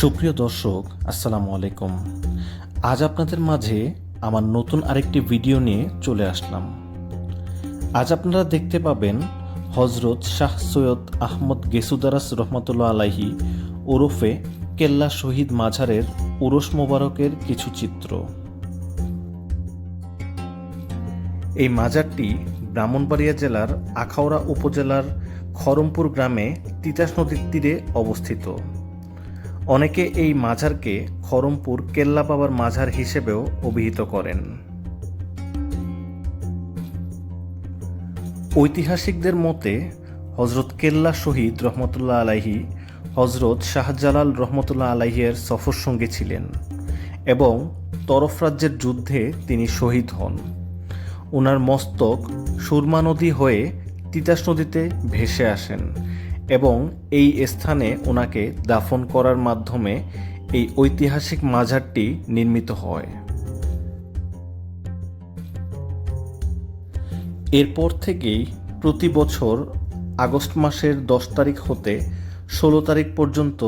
সুপ্রিয় দর্শক, আসসালামু আলাইকুম। আজ আপনাদের মাঝে আমার নতুন আরেকটি ভিডিও নিয়ে চলে আসলাম। আজ আপনারা দেখতে পাবেন হজরত শাহ সৈয়দ আহমদ গেসুদারাস রহমতুল্লাহ আলাহি ওরফে কেল্লা শহীদ মাঝারের উরস মোবারকের কিছু চিত্র। এই মাজারটি ব্রাহ্মণবাড়িয়া জেলার আখাউড়া উপজেলার খরমপুর গ্রামে তিতাস নদীর তীরে অবস্থিত। অনেকে এই মাঝারকে খরমপুর কেল্লা বাবার মাঝার হিসেবেও অভিহিত করেন। ঐতিহাসিকদের মতে হজরত কেল্লা শহীদ রহমতুল্লাহ আলাহি হজরত শাহজালাল রহমতুল্লাহ আলাহিয়ের সফর সঙ্গী ছিলেন এবং তরফ রাজ্যের যুদ্ধে তিনি শহীদ হন। ওনার মস্তক সুরমা নদী হয়ে তিতাস নদীতে ভেসে আসেন। এবং এই স্থানে ওনাকে দাফন করার মাধ্যমে এই ঐতিহাসিক মাজারটি নির্মিত হয়। এরপর থেকেই প্রতি বছর আগস্ট মাসের দশ তারিখ হতে ষোলো তারিখ পর্যন্ত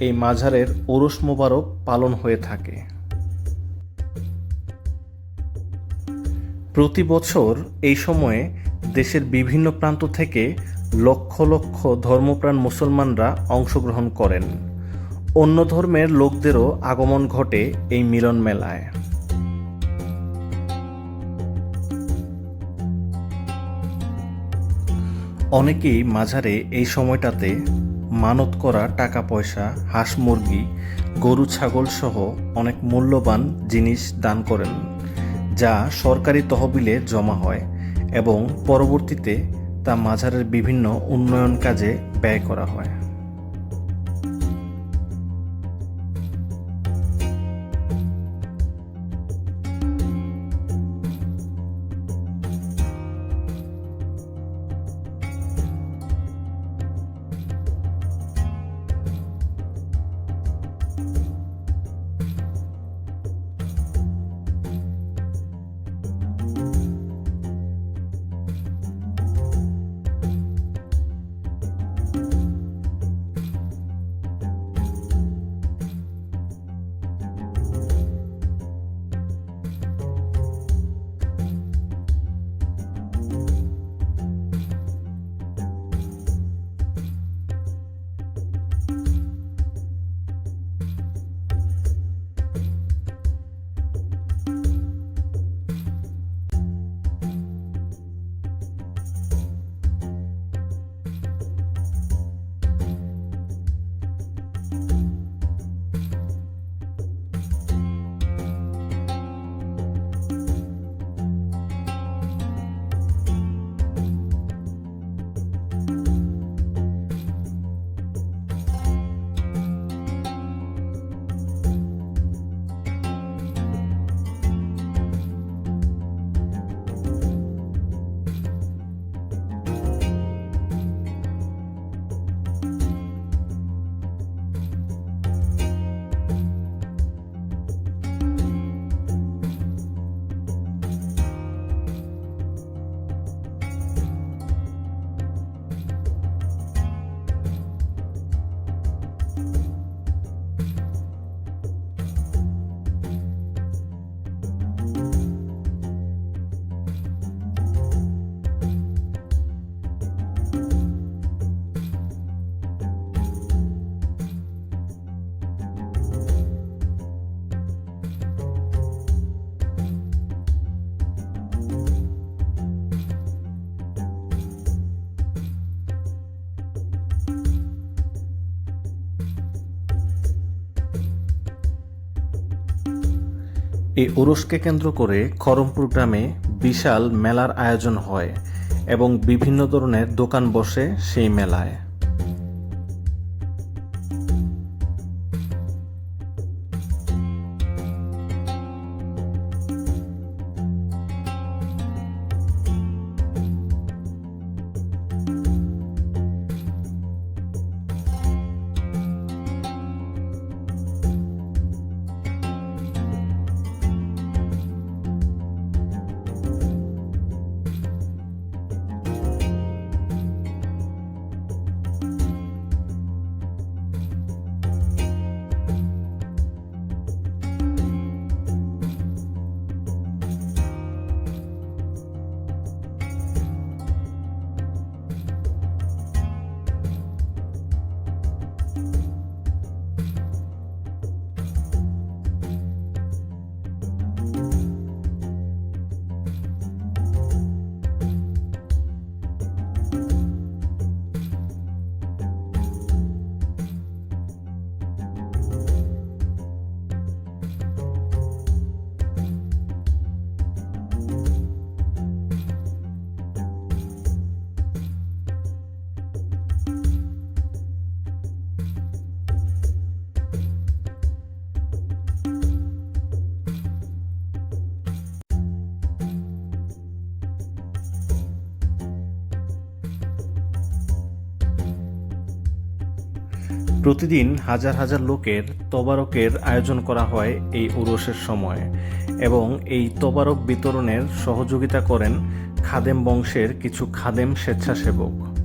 এই মাজারের ওরস মোবারক পালন হয়ে থাকে। প্রতি বছর এই সময়ে দেশের বিভিন্ন প্রান্ত থেকে লক্ষ লক্ষ ধর্মপ্রাণ মুসলমানরা অংশগ্রহণ করেন। অন্য ধর্মের লোকদেরও আগমন ঘটে এই মিলন মেলায়। অনেকেই মাঝারে এই সময়টাতে মানত করা টাকা পয়সা হাঁস মুরগি, গরু, ছাগল সহ অনেক মূল্যবান জিনিস দান করেন, যা সরকারি তহবিলে জমা হয় এবং পরবর্তীতে তা মাজারের বিভিন্ন উন্নয়ন কাজে ব্যয় করা হয়। এই ওরসকে কেন্দ্র করে খরমপুর গ্রামে বিশাল মেলার আয়োজন হয় এবং বিভিন্ন ধরনের দোকান বসে সেই মেলায়। প্রতিদিন হাজার হাজার লোকের তবারকের আয়োজন করা হয় এই উরসের সময় এবং এই তবারক বিতরণের সহযোগিতা করেন খাদেম বংশের কিছু খাদেম স্বেচ্ছাসেবক।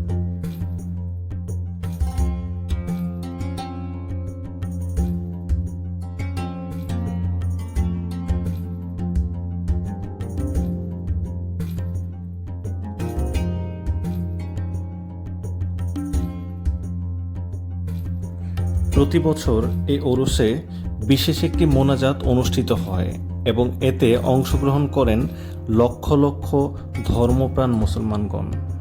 প্রতি বছর এই ওরসে বিশেষ একটি মোনাজাত অনুষ্ঠিত হয় এবং এতে অংশগ্রহণ করেন লক্ষ লক্ষ ধর্মপ্রাণ মুসলমানগণ।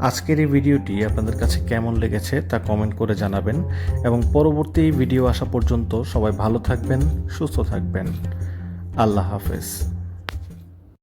আজকের এই ভিডিওটি আপনাদের কাছে কেমন লেগেছে তা কমেন্ট করে জানাবেন এবং পরবর্তী ভিডিও আসা পর্যন্ত সবাই ভালো থাকবেন, সুস্থ থাকবেন। আল্লাহ হাফেজ।